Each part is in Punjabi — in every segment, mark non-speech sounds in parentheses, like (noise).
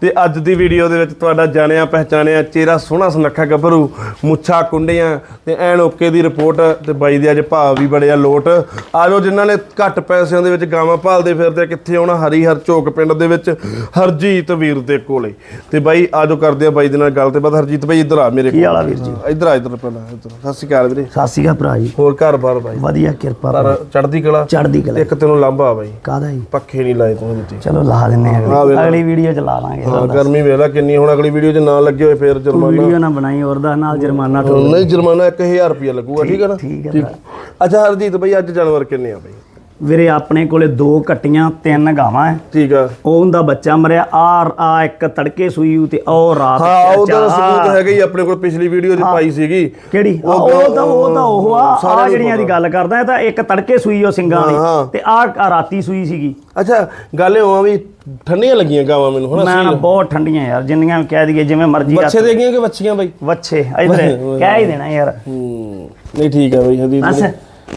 ਤੇ ਅੱਜ ਦੀ ਵੀਡੀਓ ਦੇ ਵਿੱਚ ਤੁਹਾਡਾ ਜਾਣਿਆ ਪਹਿਚਾਣਿਆ ਚਿਹਰਾ ਸੋਹਣਾ ਸੁਨੱਖਾ ਗੱਭਰੂ ਮੁੱਛਾਂ ਕੁੰਡੀਆਂ ਤੇ ਐਨ ਓਕੇ ਦੀ ਰਿਪੋਰਟ ਤੇ ਬਾਈ ਦੇ ਅੱਜ ਭਾਅ ਵੀ ਬੜੇ ਆ ਲੋਟ। ਆਜੋ ਜਿਨ੍ਹਾਂ ਨੇ ਘੱਟ ਪੈਸਿਆਂ ਦੇ ਵਿੱਚ ਗਾਵਾਂ ਭਾਲਦੇ ਫਿਰਦੇ ਕਿੱਥੇ ਆਉਣਾ? ਹਰੀਹਰ ਚੌਕ ਪਿੰਡ ਦੇ ਵਿੱਚ ਹਰਜੀਤ ਵੀਰ ਦੇ ਕੋਲੇ। ਤੇ ਬਾਈ ਆਜੋ ਕਰਦੇ ਆ ਬਾਈ ਦੇ ਨਾਲ ਗੱਲ ਤੇ ਬਾਅਦ। ਹਰਜੀਤ ਬਾਈ ਇੱਧਰ ਆ ਮੇਰੇ ਕੀ ਹਾਲ ਆ ਵੀਰ ਜੀ? ਇੱਧਰ ਆ ਇੱਧਰ ਪਹਿਲਾਂ ਇੱਧਰ। ਸਤਿ ਸ਼੍ਰੀ ਅਕਾਲ ਵੀਰੇ। ਸਤਿ ਸ਼੍ਰੀ ਅਕਾਲ ਭਰਾ ਜੀ। ਹੋਰ ਘਰ-ਬਾਰ ਬਾਈ? ਵਧੀਆ ਕਿਰਪਾ ਪਰ ਚੜਦੀ ਕਲਾ? ਚੜਦੀ ਕਲਾ। ਇੱਕ ਤੈਨੂੰ ਲਾਂਭਾ ਬਾਈ। ਕਾਦਾ ਜੀ? ਪੱਖੇ ਨਹੀਂ ਲਾਏ ਤੂੰ ਦਿੱਤੀ ਚਲੋ ਲਾ ਦਿੰਨੇ ਆ। ਅਗਲੀ ਵੀਡੀਓ ਚ ਲਾ ਲਾਂਗੇ। ਹਾਂ ਗਰਮੀ ਵੇਲਾ ਕਿੰਨੀ ਹੁਣ ਅਗਲੀ ਵੀਡੀਓ 'ਚ ਨਾ ਲੱਗੇ ਹੋਏ ਫੇਰ ਜੁਰਮਾਨਾ। ਵੀਡੀਓ ਨਾ ਬਣਾਈ ਹੋਰ ਦਾ ਨਾਲ ਜੁਰਮਾਨਾ ਠੋਕ। ਨਹੀਂ ਜੁਰਮਾਨਾ 1000 ਰੁਪਏ ਲੱਗੂਗਾ ਠੀਕ ਹੈ ਨਾ? ਠੀਕ ਹੈ ਅੱਛਾ ਹਰਜੀਤ ਬਈ ਅੱਜ ਜਾਨਵਰ ਕਿੰਨੇ ਆ ਬਈ? ਵੀਰੇ ਆਪਣੇ ਕੋਲੇ ਦੋ ਕੱਟੀਆਂ ਤਿੰਨ ਗਾਵਾਂ ਐ। ਠੀਕ ਆ। ਉਹ ਉਹਦਾ ਬੱਚਾ ਮਰਿਆ ਆ ਆ ਇੱਕ ਤੜਕੇ ਸੂਈ ਤੇ ਉਹ ਰਾਤ ਹਾਂ ਉਹਦਾ ਸਬੂਤ ਹੈਗਾ ਹੀ ਆਪਣੇ ਕੋਲ ਪਿਛਲੀ ਵੀਡੀਓ 'ਚ ਪਾਈ ਸੀਗੀ। ਕਿਹੜੀ? ਆ, ਉਹ ਤਾਂ ਉਹ ਤਾਂ ਉਹ ਆ ਆ ਜਿਹੜੀਆਂ ਦੀ ਗੱਲ ਕਰਦਾ ਇਹ ਤਾਂ ਇੱਕ ਤੜਕੇ ਸੂਈ ਉਹ ਸਿੰਘਾਂ ਹਾਂ। ਦੀ ਤੇ ਆ ਰਾਤੀ ਸੂਈ ਸੀਗੀ। ਅੱਛਾ ਗੱਲ ਇਹ ਹੋਆ ਵੀ ਠੰਡੀਆਂ ਲੱਗੀਆਂ ਗਾਵਾਂ ਮੈਨੂੰ ਹਨਾ ਮੈਂ ਬਹੁਤ ਠੰਡੀਆਂ ਯਾਰ ਜਿੰਨੀਆਂ ਕਹਿ ਦਈਏ ਜਿਵੇਂ ਮਰਜ਼ੀ ਆ ਬੱਚੇ ਦੇ ਗਈਆਂ ਕਿ ਬੱਚੀਆਂ ਬਈ? ਵੱਛੇ ਇਧਰ ਕਹਿ ਹੀ ਦੇਣਾ ਯਾਰ। ਹੂੰ ਨਹੀਂ ਠੀਕ ਆ ਬਈ ਹਰਜੀਤ ਬਸ।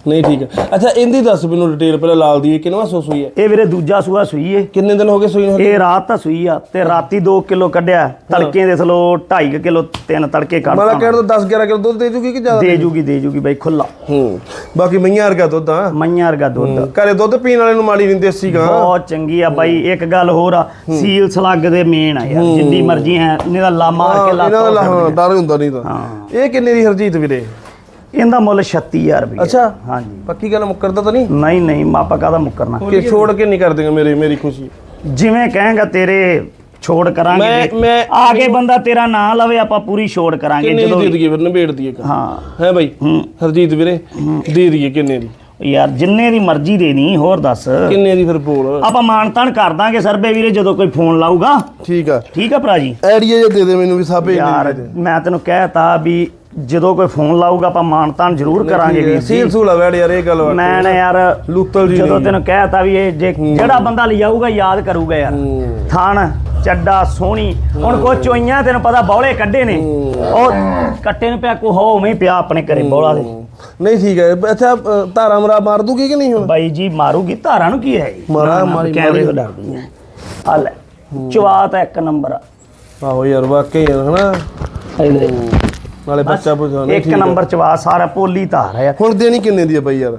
ਨਹੀਂ ਠੀਕ ਆ ਅੱਛਾ ਇਹਦੀ ਦੱਸ ਮੈਨੂੰ ਡਿਟੇਲ ਪਹਿਲਾਂ ਲਾਲ ਦੀ ਕਿੰਨਵਾ ਸੋ ਸੂਈ ਹੈ? ਇਹ ਵੀਰੇ ਦੂਜਾ ਸੂਆ ਸੂਈ ਏ। ਕਿੰਨੇ ਦਿਨ ਹੋ ਗਏ ਸੂਈ ਨੂੰ ਇਹ ਰਾਤ ਤਾਂ ਸੂਈ ਆ ਤੇ ਰਾਤੀ 2 ਕਿਲੋ ਕੱਢਿਆ ਤੜਕੇ ਦੇ ਥਲੋ 2.5 ਕਿਲੋ ਤਿੰਨ ਤੜਕੇ ਮਾਲਾ ਕੱਢਦਾ ਕਹਿਣ ਤੋਂ 10 11 ਕਿਲੋ ਦੁੱਧ ਦੇ ਜੂਗੀ ਕਿ ਜ਼ਿਆਦਾ? ਦੇ ਜੂਗੀ ਦੇ ਜੂਗੀ ਬਈ ਖੁੱਲਾ ਹੂੰ। ਬਾਕੀ ਮਈਆਂ ਵਰਗਾ ਦੁੱਧ ਆ। ਮਈਆਂ ਵਰਗਾ ਦੁੱਧ। ਘਰੇ ਦੁੱਧ ਪੀਣ ਵਾਲੇ ਨੂੰ ਮਾੜੀ ਨਹੀਂ ਦੇਸੀ ਗਾਂ। ਬਹੁਤ ਚੰਗੀ ਆ ਬਾਈ। ਇੱਕ ਗੱਲ ਹੋਰ ਆ ਸੀਲ ਸਲੱਗ ਦੇ ਮੇਨ ਆ ਯਾਰ। ਜਿੰਨੀ ਮਰਜ਼ੀ ਹੈ ਇਹਨੇ ਦਾ ਲਾ ਮਾਰ ਕੇ ਲਾ ਹਾਂ ਡਰ ਹੁੰਦਾ ਨਹੀਂ ਤਾਂ। ਹਾਂ। ਇਹ ਕਿੰਨੇ ਦੀ ਹਰਜੀਤ ਵੀਰੇ? ਇਹਦਾ ਮੁੱਲ 36000 ਰੁਪਏ ਅੱਛਾ? ਹਾਂਜੀ। ਪੱਕੀ ਗੱਲ ਮੁੱਕਰਦਾ ਤਾਂ ਨਹੀਂ? ਨਹੀਂ ਨਹੀਂ ਮਾਪਾ ਕਾਦਾ ਮੁੱਕਰਨਾ? ਕਿ ਛੋੜ ਕੇ ਨਹੀਂ ਕਰ ਦੇਗਾ ਮੇਰੇ ਮੇਰੀ ਖੁਸ਼ੀ। ਜਿਵੇਂ ਕਹੇਗਾ ਤੇਰੇ ਛੋੜ ਕਰਾਂਗੇ ਮੈਂ ਮੈਂ ਆ ਕੇ ਬੰਦਾ ਤੇਰਾ ਨਾਂ ਲਵੇ ਆਪਾਂ ਪੂਰੀ ਛੋੜ ਕਰਾਂਗੇ ਜਦੋਂ ਦੀ ਦੇ ਦਈਏ ਫਿਰ? ਨਿਬੇੜ ਦਈਏ ਹਾਂ। ਹੈ ਬਾਈ? ਹਰਜੀਤ ਵੀਰੇ ਦੇ ਦਈਏ ਕਿੰਨੇ ਦੀ? ਯਾਰ ਜਿੰਨੇ ਦੀ ਮਰਜ਼ੀ ਦੇਣੀ ਹੋਰ ਦੱਸ। ਕਿੰਨੇ ਦੀ ਫਿਰ ਬੋਲ? ਆਪਾਂ ਮਾਨਤਾਨ ਕਰ ਦਾਂਗੇ ਸਰਬੇ ਵੀਰੇ ਜਦੋਂ ਕੋਈ ਫੋਨ ਲਾਊਗਾ। ਠੀਕ ਆ। ਠੀਕ ਆ ਭਰਾ ਜੀ? ਆਈਡੀਆ ਜੇ ਦੇ ਦੇ ਮੈਨੂੰ ਵੀ ਸਾਬੇ ਯਾਰ ਮੈਂ ਤੈਨੂੰ ਕਹਿਤਾ ਵੀ ਜਦੋਂ ਕੋਈ ਫੋਨ ਲਾਊਗਾ ਆਪਾਂ ਮਾਨਤਾਨ ਜ਼ਰੂਰ ਕਰਾਂਗੇ ਵੀਰ ਜੀ। ਸੀਲ ਸੂਲਾ ਵੈੜ ਯਾਰ ਇਹ ਗੱਲ ਮੈਂ ਨਾ ਯਾਰ ਲੂਤਲ ਜੀ ਜਦੋਂ ਤੈਨੂੰ ਕਹਿਤਾ ਵੀ ਇਹ ਜੇ ਜਿਹੜਾ ਬੰਦਾ ਲਿਆਊਗਾ ਯਾਦ ਕਰੂਗਾ ਯਾਰ। ਹੂੰ। ਥਾਣ ਚੱਡਾ ਸੋਹਣੀ। ਹੁਣ ਕੋ ਚੋਈਆਂ ਤੈਨੂੰ ਪਤਾ ਬੌਲੇ ਕੱਢੇ ਨੇ। ਉਹ ਕੱਟੇ ਨੂੰ ਪਿਆ ਕੋ ਹੋ ਉਵੇਂ ਹੀ ਪਿਆ ਆਪਣੇ ਘਰੇ ਬੌਲਾ ਦੇ। ਨਹੀਂ ਠੀਕ ਹੈ ਅੱਛਾ ਧਾਰਾ ਮਰਾ ਮਾਰ ਦੂਗੀ ਕਿ ਨਹੀਂ ਹੁਣ? ਬਾਈ ਜੀ ਮਾਰੂਗੀ। ਧਾਰਾਂ ਨੂੰ ਕੀ ਹੈ ਮਾਰਾ, ਮਾਰੀ, ਕੈਮਰੇ ਤੋਂ ਡਰਦੀ ਹੈ ਆ ਲੈ ਚਵਾਤ ਇੱਕ ਨੰਬਰ। ਆਹੋ ਯਾਰ ਵਾਕਈ ਯਾਰ ਹਨਾ? ਨਾਲੇ ਬੱਚਾ ਪੁੱਛਾਣੇ ਇੱਕ ਨੰਬਰ ਚਵਾ ਸਾਰਾ ਪੋਲੀ ਧਾਰ ਆ ਯਾਰ ਹੁਣ ਦੇਣੀ ਕਿੰਨੇ ਦੀ ਹੈ ਬਾਈ ਯਾਰ?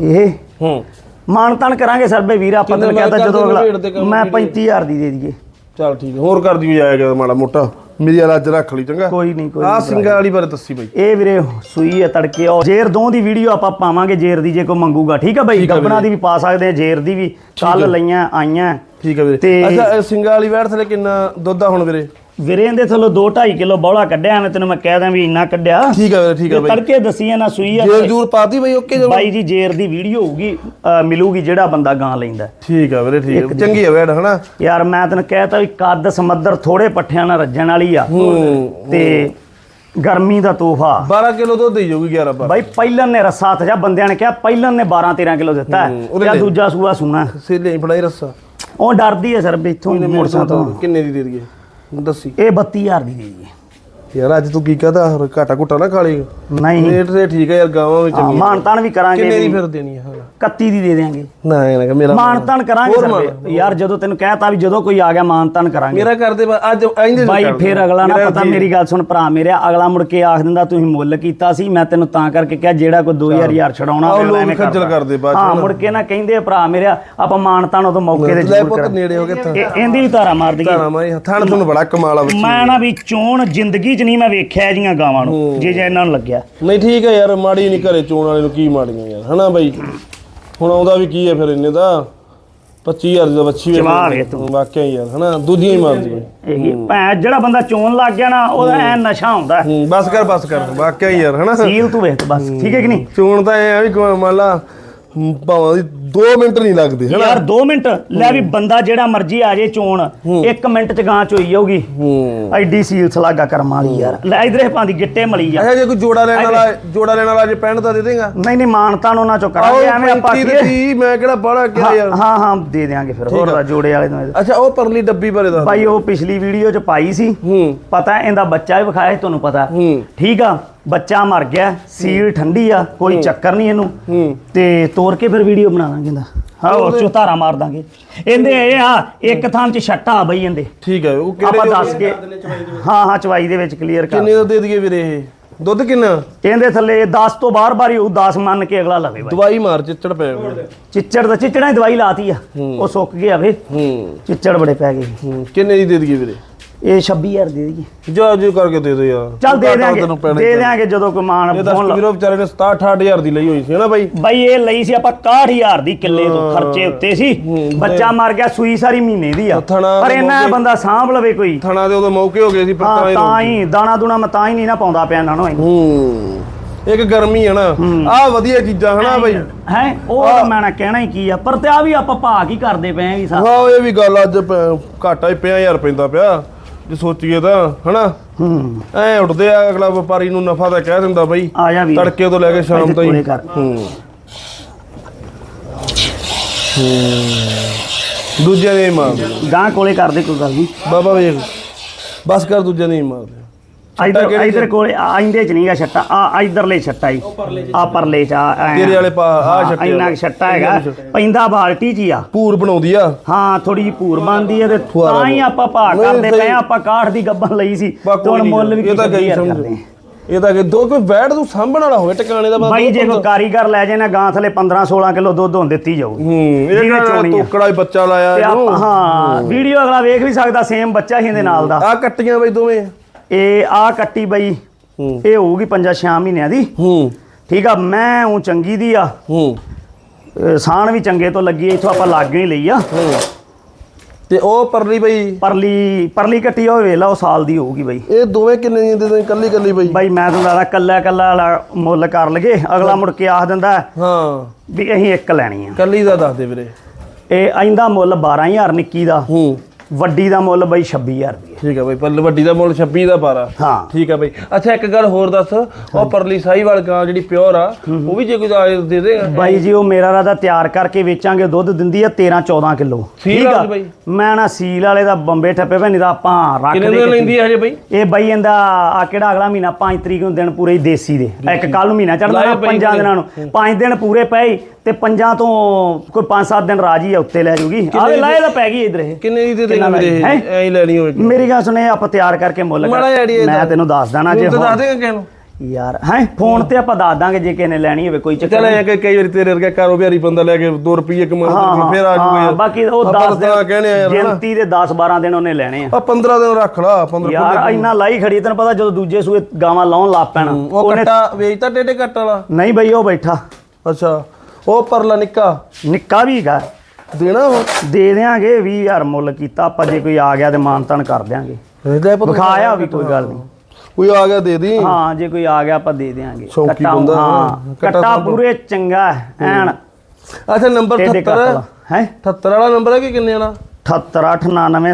ਇਹ ਹੂੰ। ਮਾਨਤਾਨ ਕਰਾਂਗੇ ਸਰਬੇ ਵੀਰ ਆਪਾਂ ਤੈਨੂੰ ਕਹਤਾ ਜਦੋਂ ਅਗਲਾ ਮੈਂ ਜਿਹੜੀ? 35000 ਦੀ ਦੇ ਦਈਏ। ਚਲ ਠੀਕ ਹੈ ਹੋਰ ਕਰ ਦਿਓ ਜਾਏਗਾ ਮਾੜਾ ਮੋਟਾ। ਮੇਰੀ ਅੱਜ ਰੱਖ ਲਈ ਚੰਗਾ। ਕੋਈ ਨਹੀਂ ਕੋਈ ਆ ਸਿੰਘਾਂ ਵਾਲੀ ਬਾਰੇ ਦੱਸੀ ਬਾਈ। ਇਹ ਵੀਰੇ ਸੂਈ ਹੈ ਤੜਕੇ ਉਹ ਜੇਰ ਦੋ ਦੀ ਵੀਡੀਓ ਆਪਾਂ ਪਾਵਾਂਗੇ ਜੇਰ ਦੀ ਜੇ ਕੋਈ ਮੰਗੂਗਾ। ਠੀਕ ਆ ਬਾਈ ਗੱਬਣਾ ਦੀ ਵੀ ਪਾ ਸਕਦੇ ਆ ਜੇਰ ਦੀ ਵੀ। ਕੱਲ ਲਈਆਂ ਆਈਆਂ। ਠੀਕ ਹੈ ਵੀਰੇ। ਅੱਛਾ ਸਿੰਘਾਂ ਵਾਲੀ ਵੈੜ ਥਲੇ ਕਿੰਨਾ ਦੁੱਧ ਆ ਹੁਣ ਵੀਰੇ? ਵੀਰੇ ਇਹਦੇ ਥੱਲੋਂ 2 2.5 ਕਿਲੋ ਬੌਲਾ ਕੱਢਿਆ ਐਵੇਂ ਤੈਨੂੰ ਮੈਂ ਕਹਿ ਦਾਂ ਵੀ ਇੰਨਾ ਕੱਢਿਆ। ਠੀਕ ਹੈ ਵੀਰੇ ਠੀਕ ਹੈ ਬਾਈ। ਤੜਕੇ ਦਸੀ ਨਾ ਸੂਈ ਆ ਜੇਰ ਜੂਰ ਪਾਤੀ ਬਾਈ ਓਕੇ ਜੋ ਬਾਈ ਜੀ ਜੇਰ ਦੀ ਵੀਡੀਓ ਹੋਊਗੀ ਮਿਲੂਗੀ ਜਿਹੜਾ ਬੰਦਾ ਗਾਂ ਲੈਂਦਾ। ਠੀਕ ਹੈ ਵੀਰੇ ਠੀਕ ਹੈ ਚੰਗੀ ਹੈ ਵੈੜ ਹਨਾ? ਯਾਰ ਮੈਂ ਤੈਨੂੰ ਕਹਿਤਾ ਵੀ ਕੱਦ ਸਮੁੰਦਰ ਥੋੜੇ ਪੱਠਿਆਂ ਨਾਲ ਰੱਜਣ ਵਾਲੀ ਆ। ਤੇ ਗਰਮੀ ਦਾ ਤੋਹਫਾ। 12 ਕਿਲੋ ਦੁੱਧ ਦੇਈ ਜਾਊਗੀ 11 ਬਾਰ। ਬਾਈ ਪਹਿਲਨ ਨੇ ਰੱਸਾ ਹੱਥ ਜਾ ਬੰਦਿਆਂ ਨੇ ਕਿਹਾ ਪਹਿਲਨ ਨੇ 12 13 ਕਿਲੋ ਦਿੱਤਾ ਲਈ। ਦੂਜਾ ਸੂਆ ਸੁਣਾ। ਸੇਲੇ ਫੜਾਈ ਰੱਸਾ। ਉਹ ਡਰਦੀ ਹੈ ਸਰ ਵੀ ਇੱਥੋਂ ਮੋੜਸਾਂ ਤੋਂ। ਕਿੰਨੇ ਦੀ ਦੇ ਦਈਏ? ਦੱਸੀ। ਇਹ 32000 ਦੀ ਦੇ ਜੀ। ਯਾਰ ਅੱਜ ਤੂੰ ਕੀ ਕਹਦਾ? ਘਾਟਾ ਘੁੱਟਾ ਨਾ ਖਾ ਲਈ। ਨਹੀਂ। ਰੇਟ ਤੇ ਠੀਕ ਹੈ ਯਾਰ ਗਾਵਾਂ ਵਿੱਚ ਹਾਂ, ਮਾਨਤਾਨ ਵੀ ਕਰਾਂਗੇ ਕਿੰਨੇ ਦੀ। ਫਿਰ ਦੇਣੀ ਹੈ 31 ਦੀ ਦੇ ਦੇਾਂਗੇ ਨਾ ਇਹ ਨਾ ਮੇਰਾ ਮਾਨਤਾਨ ਕਰਾਂਗੇ ਸਰ ਯਾਰ ਜਦੋਂ ਤੈਨੂੰ ਕਹਿਤਾ ਵੀ ਜਦੋਂ ਕੋਈ ਆ ਗਿਆ ਮਾਨਤਾਨ ਕਰਾਂਗੇ। ਮੇਰਾ ਕਰਦੇ ਬਾ- ਅੱਜ ਆਇੰਦੇ ਬਾਈ ਫਿਰ ਅਗਲਾ ਨਾ ਪਤਾ ਮੇਰੀ ਗੱਲ ਸੁਣ ਭਰਾ ਮੇਰਿਆ ਅਗਲਾ ਮੁੜ ਕੇ ਆਖ ਦਿੰਦਾ ਤੁਸੀਂ ਮੁੱਲ ਕੀਤਾ ਸੀ ਮੈਂ ਤੈਨੂੰ ਤਾਂ ਕਰਕੇ ਕਿਹਾ ਜਿਹੜਾ ਕੋਈ 2000 ਯਾਰ ਛਡਾਉਣਾ ਆਹ ਲੋਕ ਖੱਜਲ ਕਰਦਾ। ਬਾਅਦ ਹਾਂ ਮੁੜ ਕੇ ਨਾ ਕਹਿੰਦੇ ਆ ਭਰਾ ਮੇਰਿਆ ਆਪਾਂ ਮਾਨਤਾਨ ਉਦੋਂ ਮੌਕੇ ਤੇ ਲੈ ਜ਼ਰੂਰ ਪੁੱਤ ਨੇੜੇ ਹੋ ਗਏ ਤਾਂ। ਇਹ ਇਹਦੀ ਵੀ ਧਾਰਾ ਮਾਰ ਦਈਏ। ਧਾਰਾ ਮਾਰੀ ਥਣ ਤੁਹਾਨੂੰ ਬੜਾ ਕਮਾਲ ਆ ਬੱਚੀ। ਮੈਂ ਨਾ ਵੀ ਚੋਣ ਜ਼ਿੰਦਗੀ 'ਚ ਨਹੀਂ ਮੈਂ ਵੇਖਿਆ ਜੀਆਂ ਗਾਵਾਂ ਨੂੰ ਜੇ ਜੇ ਇਹਨਾਂ ਨੂੰ ਲੱਗਿਆ। ਨਹੀਂ ਠੀਕ ਹੈ ਯਾਰ ਮਾੜੀ ਨਹੀਂ ਘਰੇ ਚੋਣ ਵਾਲੇ ਨੂੰ ਕੀ ਮਾੜੀਆਂ ਯਾਰ ਹਨਾ ਬਾਈ? ਹੁਣ ਆਉਂਦਾ ਵੀ ਕੀ ਹੈ ਫਿਰ ਇੰਨੇ ਦਾ? 25000 ਦਾ ਬੱਚੀ ਵੇਚ ਚਵਾ ਵੇ ਤੂੰ। ਵਾਕਿਆ ਹੀ ਯਾਰ ਹਨਾ? ਦੂਜੀਆਂ ਹੀ ਮਾਰਦੀਆਂ ਇਹ ਭੈ ਜਿਹੜਾ ਬੰਦਾ ਚੋਣ ਲੱਗ ਗਿਆ ਨਾ ਉਹਦਾ ਐ ਨਸ਼ਾ ਹੁੰਦਾ। ਹੂੰ ਬਸ ਕਰ ਬਸ ਕਰ ਵਾਕਿਆ ਹੀ ਯਾਰ ਹਨਾ? ਸੀਲ ਤੂੰ ਵੇਖ ਬਸ ਠੀਕ ਹੈ ਕਿ ਨਹੀਂ? ਚੋਣ ਤਾਂ ਇਹ ਆ ਵੀ ਕੋਈ ਮੰਨ ਲਾ ਹਮ, ਭਾਵਾਂ ਦੀ 2 ਮਿੰਟ ਨਹੀਂ ਲੱਗਦੇ ਹਨਾ? ਯਾਰ 2 ਮਿੰਟ। ਲੈ ਵੀ ਬੰਦਾ ਜਿਹੜਾ ਮਰਜ਼ੀ ਆ ਜੇ ਚੋਣ 1 ਮਿੰਟ 'ਚ ਗਾਂ ਚੋਈ ਜਾਊਗੀ। ਹੂੰ। ਐਡੀ ਸੀਲ ਸਲਾਗਾ ਕਰਮ ਵਾਲੀ ਯਾਰ। ਲੈ ਇਧਰੇ ਭਾਂਦੀ ਗਿੱਟੇ ਮਲੀ ਜਾ ਅੱਛਾ ਜੇ ਕੋਈ ਜੋੜਾ ਲੈਣ ਵਾਲਾ ਜੋੜਾ ਲੈਣ ਵਾਲਾ ਜੇ ਪੈਂਟ ਤਾਂ ਦੇ ਦੇਗਾ। ਨਹੀਂ ਨਹੀਂ ਮਾਨਤਾ ਨੂੰ ਉਹਨਾਂ ਚੋਂ ਕਰਾਂਗੇ ਐਵੇਂ ਆਪਾਂ 35 ਆਖੀਏ। ਦੀ ਮੈਂ ਕਿਹੜਾ ਬਾਹਲਾ ਕਿਹਾ ਯਾਰ। ਹਾਂ ਹਾਂ ਦੇ ਦਿਆਂਗੇ ਫਿਰ ਹੋਰ ਦਾ ਜੋੜੇ ਵਾਲੇ ਨੂੰ ਅੱਛਾ ਉਹ ਪਰਲੀ ਡੱਬੀ ਬਾਰੇ ਦੱਸ ਭਾਈ ਉਹ ਪਿਛਲੀ ਵੀਡੀਓ 'ਚ ਪਾਈ ਸੀ। ਪਤਾ ਇਹਦਾ ਬੱਚਾ ਵੀ ਵਿਖਾਇਆ ਸੀ ਤੁਹਾਨੂੰ ਪਤਾ। ਠੀਕ ਆ ਬੱਚਾ ਮਰ ਗਿਆ ਸੀਲ ਠੰਡੀ ਆ ਕੋਈ ਚੱਕਰ ਨਹੀਂ ਇਹਨੂੰ। ਤੇ ਤੋੜ ਕੇ ਫਿਰ ਵੀਡੀਓ ਬਣਾ ਦਾਂਗੇ ਇਹਦਾ ਹਾਂ ਉਹ ਚੋਂ ਧਾਰਾ ਮਾਰ ਦਾਂਗੇ। ਇਹਦੇ ਇਹ ਆ ਇੱਕ ਥਾਂ 'ਚ ਛੱਟਾ ਆ ਬਈ ਇਹਦੇ। ਠੀਕ ਹੈ ਉਹ ਆਪਾਂ ਕਿਹੜੇ ਦੱਸ ਕੇ ਹਾਂ ਹਾਂ ਚਵਾਈ ਦੇ ਵਿੱਚ ਕਲੀਅਰ ਕਰ ਕਿੰਨੇ ਦਾ ਦੇ ਦਈਏ ਵੀਰੇ ਇਹ? ਦੁੱਧ ਕਿੰਨਾ? ਇਹਦੇ ਥੱਲੇ 10 ਤੋਂ ਬਾਹਰ ਬਾਰੀ ਹੋਊ 10 ਮੰਨ ਕੇ ਅਗਲਾ ਲਵੇ ਬਾਈ। ਦਵਾਈ ਮਾਰ ਚਿੱਚੜ ਪੈ ਗਏ ਚਿੱਚੜ ਦਾ ਚਿੱਚੜਾਂ ਦੀ ਦਵਾਈ ਲਾਤੀ ਆ। ਉਹ ਸੁੱਕ ਗਿਆ ਵੇ। ਹੂੰ। ਚਿੱਚੜ ਬੜੇ ਪੈ ਗਏ। ਹੂੰ ਕਿੰਨੇ ਦੀ ਦੇ ਦਈਏ ਵੀਰੇ? ਇਹ 26000 ਦੇ ਦਈਏ। ਜਾ ਜੀ ਕਰਕੇ ਦੇ ਦੋ ਯਾਰ। ਚੱਲ ਦੇ ਘਾਟਾ ਤੈਨੂੰ ਪੈਣਾ ਹੀ ਦੇ। ਦਿਆਂਗੇ ਜਦੋਂ ਕੋਈ ਮਾਨ ਇਹ ਦੱਸ ਫੋਨ ਲਾ- ਵੀਰੋ ਵਿਚਾਰੇ ਨੇ 67 68000 ਦੀ ਲਈ ਹੋਈ ਸੀ ਨਾ ਬਾਈ? ਬਾਈ ਇਹ ਲਈ ਸੀ ਆਪਾਂ 61000 ਦੀ ਕਿੱਲੇ ਤੋਂ ਖਰਚੇ ਉੱਤੇ ਸੀ। ਹੂੰ, ਬੱਚਾ ਮਰ ਗਿਆ ਸੂਈ ਸਾਰੀ ਮਹੀਨੇ ਦੀ ਆ। ਥਣਾ ਪਰ ਇਹਨਾਂ ਮੌਕੇ- ਬੰਦਾ ਸਾਂਭ ਲਵੇ ਕੋਈ। ਥਣਾ ਦੇ ਉਦੋਂ ਮੌਕੇ ਹੋ ਗਏ ਸੀ ਪਰ ਹਾਂ ਤਾਂ ਹੀ ਹੀ ਦਾਣਾ ਦੂਣਾ ਮੈਂ ਤਾਂ ਹੀ ਨਹੀਂ ਨਾ ਪਾਉਂਦਾ ਪਿਆ ਨੂੰ ਹੂੰ। ਇੱਕ ਗਰਮੀ ਹੈ ਨਾ। ਆਹ ਵਧੀਆ ਚੀਜ਼ਾਂ ਹਨਾ ਬਾਈ? ਹੈ ਉਹ ਤਾਂ ਮੈਂ ਨਾ ਕਹਿਣਾ ਹੀ ਕੀ ਆ ਪਰ ਤੇ ਆ ਵੀ ਆਪਾਂ ਭਾਗ ਹੀ ਕਰਦੇ ਪਏ ਆਂ ਵੀ ਸਾ ਹਾਂ ਇਹ ਵੀ ਗੱਲ ਅੱਜ ਪ- ਘਾਟਾ ਹੀ 50000 ਪੈਂਦਾ ਪਿਆ। ਜੇ ਸੋਚੀਏ ਤਾਂ ਹਨਾ? ਹੂੰ। ਐ ਉੱਠਦੇ ਆ ਅਗਲਾ ਵਪਾਰੀ ਨੂੰ ਨਫਾ ਤਾਂ ਕਹਿ ਦਿੰਦਾ ਬਾਈ। ਆ ਜਾ ਵੀ ਤੜਕੇ ਤੋਂ ਲੈ ਕੇ ਸ਼ਾਮ ਤਾਈਂ। ਹੂੰ। ਦੂਜਿਆਂ ਦੇ ਮਾਰਦੇ ਗਾਂ ਕੋਲੇ ਕਰਦੇ ਕੋਈ ਗੱਲ ਨਹੀਂ ਬਾਬਾ ਵੇਖ। ਬਸ ਕਰ ਦੂਜਿਆਂ ਦੇ ਹੀ ਮਾਰਦੇ ਇਧਰ ਇਧਰ ਕੋਲੇ ਆਇੰਦੇ ਚ ਨਹੀਂਗਾ ਛੱਟਾ ਆ ਇਧਰਲੇ ਛੱਟਾ ਹੀ ਆ ਪਰਲੇ ਚ ਆ। ਤੇਰੇ ਵਾਲੇ ਪਾ ਆ ਹਾਂ, ਛੱਟੇ ਇੰਨਾ ਛੱਟਾ ਹੈਗਾ। ਪੈਂਦਾ ਬਾਲਟੀ ਚ ਹੀ ਆ। ਪੂਰ ਬਣਾਉਂਦੀ ਆ? ਹਾਂ ਥੋੜੀ ਜਿਹੀ ਭੂਰ ਬਣਦੀ ਹੈ ਤੇ ਤਾਂ ਹੀ ਆਪਾਂ ਨਹੀਂ, ਕਰਦੇ। ਪਏ ਆਂ, ਆਪਾਂ ਕਾਠ ਦੀ ਗੱਬਨ ਲਈ ਸੀ। ਹੁਣ ਮੁੱਲ ਵੀ ਇਹ ਤਾਂ ਗਈ ਸਮਝ। ਇਹ ਤਾਂ ਕਿ ਦੋ ਕੋਈ ਵੈੜ ਤੂੰ ਸਾਂਭਣ ਵਾਲਾ ਹੋਵੇ ਟਿਕਾਣੇ ਦਾ ਬੰਦਾ ਬਾਈ ਜੇ ਕੋਈ ਕਾਰੀਗਰ ਲੈ ਜਾਏ ਨਾ ਗਾਂ ਥਲੇ 15 16 ਕਿਲੋ ਦੁੱਧ ਹੋਣ ਦਿੱਤੀ ਜਾਊ ਹੂੰ ਇਹ ਜਿਹਨੇ ਕਿਹੜਾ ਚੋਣੀ ਆ। ਤੋਕੜਾ ਹੀ ਬੱਚਾ ਲਾਇਆ ਹਾਂ ਵੀਡੀਓ ਅਗਲਾ ਵੇਖ ਵੀ ਸਕਦਾ ਸੇਮ ਬੱਚਾ ਹੀ ਇਹਦੇ ਨਾਲ ਦਾ। ਆ ਕੱਟੀਆਂ ਬਈ ਦੋਵੇਂ। ਇਹ ਆ ਕੱਟੀ ਬਈ ਇਹ ਹੋਊਗੀ 5-6 ਮਹੀਨਿਆਂ ਦੀ। ਹੂੰ। ਠੀਕ ਆ ਮੈਂ ਹੂੰ ਚੰਗੀ ਦੀ ਆ। ਹੂੰ। ਸਾਣ ਵੀ ਚੰਗੇ ਤੋਂ ਲੱਗੀ ਇੱਥੋਂ ਆਪਾਂ ਲਾਗੇ ਹੀ ਲਈ ਆ। ਤੇ ਉਹ ਪਰਲੀ ਬਈ? ਪਰਲੀ ਪਰਲੀ ਕੱਟੀ ਹੋਵੇ ਵੇਲਾ ਉਹ ਸਾਲ ਦੀ ਹੋਊਗੀ ਬਈ। ਇਹ ਦੋਵੇਂ ਕਿੰਨੇ ਦੇ ਦੇ ਕੱਲੀ ਕੱਲੀ ਬਈ? ਬਾਈ ਮੈਂ ਤੁਹਾਨੂੰ ਦੱਸਦਾ ਕੱਲਾ ਕੱਲਾ ਵਾਲਾ ਮੁੱਲ ਕਰ ਲਗੇ ਅਗਲਾ ਮੁੜ ਕੇ ਆਖ ਦਿੰਦਾ ਹਾਂ ਵੀ ਅਸੀਂ ਇੱਕ ਲੈਣੀ ਆ। ਕੱਲੀ ਦਾ ਦੱਸ ਦੇ ਵੀਰੇ। ਇਹ ਆਇੰਦਾ ਮੁੱਲ 12000 ਨਿੱਕੀ ਦਾ। ਹੂੰ। ਵੱਡੀ ਦਾ ਮੁੱਲ ਬਾਈ 26000 ਰੁਪਏ ਠੀਕ ਹੈ ਬਈ ਪੱਲ ਵੱਡੀ ਦਾ ਮੁੱਲ 26 ਦਾ ਪਾਰਾ ਹਾਂ। ਠੀਕ ਹੈ ਬਈ। ਅੱਛਾ ਇੱਕ ਗੱਲ ਹੋਰ ਦੱਸ ਉਹ ਪਰਲੀ ਸਾਹੀਵਾਲ ਗਾਂ ਜਿਹੜੀ ਪਿਓਰ ਆ ਉਹ ਵੀ ਜੇ ਕੋਈ ਆਏ ਦੇ ਦੇਗਾ? ਬਾਈ ਜੀ ਉਹ ਮੇਰਾ ਰਾਦਾ ਤਿਆਰ ਕਰਕੇ ਵੇਚਾਂਗੇ ਦੁੱਧ ਦਿੰਦੀ ਆ 13 14 ਕਿਲੋ। ਸੀਲ ਵਾਲੀ ਬਾਈ? ਮੈਂ ਨਾ ਸੀਲ ਵਾਲੇ ਦਾ ਬੰਬੇ ਠੱਪੇ ਭੈਣੀ ਦਾ ਆਪਾਂ ਰੱਖ ਕਿੰਨੇ ਦੇ ਕੇ- ਲੈਂਦੀ ਹੈ ਹਜੇ ਬਈ? ਇਹ ਬਾਈ ਇਹਦਾ ਆ ਕਿਹੜਾ ਅਗਲਾ ਮਹੀਨਾ? 5 ਤਰੀਕ ਨੂੰ ਦਿਨ ਪੂਰੇ ਹੀ ਦੇਸੀ ਦੇ। ਇੱਕ ਕੱਲ ਨੂੰ ਮਹੀਨਾ ਲਾਏ ਬਾਈ ਪੰਜਾਂ? ਦਿਨਾਂ। ਨੂੰ। ਪੰਜ ਦਿਨ ਪੂਰੇ ਪਏ ਤੇ ਪੰਜਾਂ ਤੋਂ ਕੋਈ 5-7 ਦਿਨ ਰਾਜੀ ਆ ਉੱਤੇ ਲੈ ਜੂਗੀ। ਆਵੇ ਲਾਏ ਦਾ ਪੈ ਗਈ ਇਧਰ ਇਹ। ਕਿੰਨੇ ਦੀ ਦੇ ਕਿੰਨਾ ਵੀਰੇ ਹੈਂ? ਐਂ ਲੈਣੀ ਹੋਵੇ ਮੇਰੀ ਗੱਲ ਸੁਣੇ ਆਪਾਂ ਤਿਆਰ ਕਰਕੇ ਮੁੱਲ ਮੈਂ। ਤੈਨੂੰ ਦੱਸ ਦੇਣਾ ਜੇ ਹੁਣ- ਦੱਸ ਦੇਗਾ ਕਿਸ ਨੂੰ। ਯਾਰ ਹੈ? ਫੋਨ ਤੇ ਆਪਾਂ ਦੱਸ ਦਾਂਗੇ ਜੇ ਕਿਸੇ ਨੇ ਲੈਣੀ ਹੋਵੇ ਕੋਈ ਚੱਕਰ ਨਹੀਂ। ਕਿ ਕਈ ਵਾਰੀ ਤੇਰੇ ਵਰਗਾ ਕਾਰੋਬਾਰੀ ਬੰਦਾ ਲੈ ਕੇ 2 ਰੁਪਏ ਕਮਾ ਹਾਂ ਫਿਰ ਆ ਹਾਂ, ਜੂਗਾ ਬਾਕੀ ਉਹ ਆਪਾਂ 10 ਤਾਂ ਕਹਿੰਦੇ ਆ ਦਿਨ। ਗਿਣਤੀ ਦੇ 10 12 ਦਿਨ ਉਹਨੇ ਲੈਣੇ ਆ। ਆ 15 ਦਿਨ ਰੱਖ ਲਾ 15 ਯਾਰ ਇੰਨਾ ਲਾਈ ਖੜੀ ਤੈਨੂੰ ਪਤਾ ਜਦੋਂ ਦੂਜੇ ਸੂਏ ਗਾਵਾਂ ਲਾਉਣ ਲੱਗ ਪੈਣਾ। ਉਹ ਕੱਟਾ ਵੇਚਦਾ ਟੇਡੇ ਕੱਟ ਵਾਲਾ? ਨਹੀਂ ਬਈ ਉਹ ਬੈਠਾ। ਅੱਛਾ ਉਹ ਪਰਲਾ ਨਿੱਕਾ। ਨਿੱਕਾ ਵੀ ਹੈਗਾ। ਦੇਣਾ ਉਹ ਦੇ ਦਿਆਂਗੇ 20000 ਮੁੱਲ ਕੀਤਾ ਆਪਾਂ ਜੇ ਕੋਈ ਆ ਗਿਆ ਤੇ ਮਾਨਤਨ ਕਰ ਦਿਆਂਗੇ। ਇਹਦਾ ਪਤਾ ਵਿਖਾਇਆ ਵੀ ਕੋਈ ਗੱਲ ਨਹੀਂ। ਕੋਈ ਆ ਗਿਆ ਦੇ ਦੀ? ਹਾਂ ਜੇ ਕੋਈ ਆ ਗਿਆ ਆਪਾਂ ਦੇ ਦਿਆਂਗੇ। ਸ਼ੌਂਕੀ ਬੰਦਾ ਹੈ। ਹਾਂ ਕੱਟਾ। ਪੂਰੇ ਚੰਗਾ ਹੈ, ਐਨ ਅੱਛਾ ਨੰਬਰ ਟੇਡੇ 78 ਕੱਟ ਹੈ? 78 ਵਾਲਾ ਨੰਬਰ ਹੈ ਕਿ ਕਿੰਨੇ ਵਾਲਾ? 78899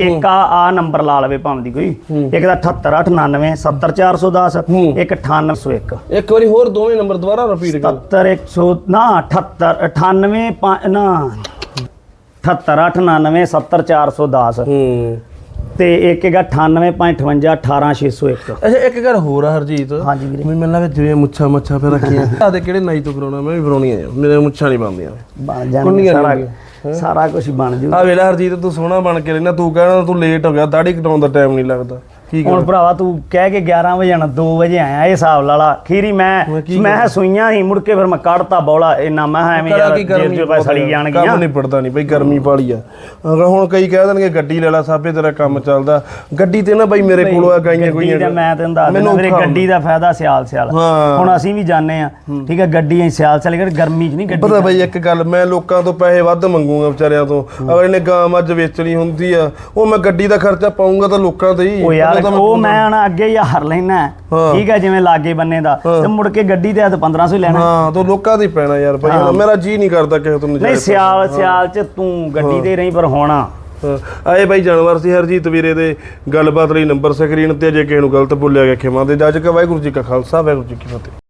ਇੱਕ ਆ ਆ ਨੰਬਰ ਲਾ ਲਵੇ ਭਾਵੇਂ ਦੀ ਕੋਈ। ਇੱਕ ਦਾ 78897 ਇੱਕ 9801 ਇੱਕ। ਵਾਰੀ ਹੋਰ ਦੋਵੇਂ ਨੰਬਰ ਦੁਬਾਰਾ ਰਿਪੀਟ ਕਰ। 70100 ਨਾ 78 98 ਪੰ- ਨਾ। 78899 ਹੂੰ। ਤੇ ਇੱਕ ਹੈਗਾ 9858 18601 ਅੱਛਾ ਇੱਕ ਗੱਲ ਹੋਰ ਆ ਹਰਜੀਤ। ਹਾਂਜੀ ਵੀਰੇ। ਮੈਨੂੰ ਲੱਗਾ ਜਿਵੇਂ ਮੁੱਛਾਂ ਮੱਛਾਂ ਫਿਰ ਰੱਖੀਆਂ। (laughs) ਆ ਤੇ ਕਿਹੜੇ ਨਾਈ ਤੋਂ ਕਰਾਉਣਾ ਮੈਂ ਵੀ ਬਣਾਉਣੀਆਂ ਆ ਮੇਰੇ ਮੁੱਛਾਂ ਨਹੀਂ ਜਾਣਗੇ ਕੁੰਡੀਆਂ ਸਾਰਾ ਸਾਰਾ ਕੁਝ ਬਣ ਜੂ। ਆ ਵੇਲਾ ਹਰਜੀਤ, ਤੂੰ ਸੋਹਣਾ ਬਣ ਕੇ ਰਹਿਣਾ ਤੂੰ ਕਹਿਣਾ ਤੂੰ ਲੇਟ ਹੋ ਗਿਆ, ਦਾੜੀ ਕਟਾਉਣ ਦਾ ਟਾਈਮ ਨਹੀਂ ਲੱਗਦਾ। ਕੀ ਕਰ ਹੁਣ ਭਰਾਵਾ ਤੂੰ ਕਹਿ ਕੇ 11 ਵਜੇ ਆਣਾ 2 ਵਜੇ ਆਇਆ ਇਹ ਹਿਸਾਬ ਲਾਲਾ ਖੀਰੀ ਮੈਂ ਮੈਂ ਸੂਈਆਂ ਹੀ ਮੁੜ ਕੇ ਫਿਰ ਮੈਂ ਕੱਢਤਾ ਬੌਲਾ ਇੰਨਾ। ਮੈਂ ਐਵੇਂ ਯਾਰ ਜੇ ਸੜੀ ਜਾਣਗੀਆਂ। ਕੰਮ ਨਹੀਂ ਪੜਦਾ ਨਹੀਂ ਬਈ ਗਰਮੀ ਪਾਲੀ ਆ। ਹੁਣ ਕਈ ਕਹਿ ਦੇਣਗੇ ਗੱਡੀ ਲੈ ਲੈ ਸਾਬੇ ਤੇਰਾ ਕੰਮ ਚੱਲਦਾ। ਗੱਡੀ ਤੇ ਨਾ ਬਈ ਮੇਰੇ ਕੋਲ ਆ ਗਾਈਆਂ ਦਾ ਮੈਂ ਤੈਨੂੰ ਦੱਸ ਦਿੰਦਾ ਮੇਰੇ ਗੱਡੀ ਦਾ ਫਾਇਦਾ ਸਿਆਲ ਸਿਆਲ। ਹੁਣ ਅਸੀਂ ਵੀ ਜਾਣੇ ਆ ਠੀਕ ਹੈ ਗੱਡੀ ਅਸੀਂ ਸਿਆਲ ਸਿਆਲ ਕਰ ਗਰਮੀ 'ਚ ਨਹੀਂ ਗੱਡੀ ਪਤਾ ਬਈ ਇੱਕ ਗੱਲ ਮੈਂ ਲੋਕਾਂ ਤੋਂ ਪੈਸੇ ਵੱਧ ਮੰਗੂਗਾ ਵਿਚਾਰਿਆਂ ਤੋਂ। ਅਗਰ ਇਹਨੇ ਗਾਂ ਮੱਝ ਵੇਚਣੀ ਹੁੰਦੀ ਆ ਉਹ ਮੈਂ ਗੱਡੀ ਦਾ ਖਰਚਾ ਪਾਉਂਗਾ ਤਾਂ ਲੋਕਾਂ ਤੇ ਹੀ। ਉਹ ਯਾਰ ਉਹ ਮੈਂ ਹੁਣ ਅੱਗੇ ਹੀ ਹਾਰ ਲੈਣਾ। ਠੀਕ ਹੈ ਜਿਵੇਂ ਲਾਗੇ ਬੰਨੇ ਦਾ। ਤੇ ਮੁੜ ਕੇ ਗੱਡੀ ਤੇ ਤਾਂ 1500 ਹੀ ਲੈਣਾ। ਹਾਂ ਤਾਂ ਲੋਕਾਂ ਦੀ ਪੈਣਾ ਯਾਰ ਭਾਈ। ਮੇਰਾ ਜੀ ਨਹੀਂ ਕਰਦਾ ਕਿਸੇ ਤੋਂ ਨਹੀਂ ਸਿਆਲ ਸਿਆਲ 'ਚ ਤੂੰ ਗੱਡੀ ਤੇ ਰਹੀ ਪਰ ਹੋਣਾ ਆਏ ਬਾਈ ਜਾਨਵਰ ਸੀ ਹਰਜੀਤ ਵੀਰੇ ਦੇ ਗੱਲਬਾਤ ਲਈ ਨੰਬਰ ਸਕਰੀਨ ਤੇ ਜੇ ਕਿਸੇ ਨੂੰ ਗਲਤ ਭੁੱਲਿਆ ਗਿਆ ਖਿਮਾ ਦੇ। ਜੱਜ ਕਾ ਵਾਹਿਗੁਰੂ ਜੀ ਕਾ ਖਾਲਸਾ ਵਾਹਿਗੁਰੂ ਜੀ ਕੀ ਫਤਿਹ।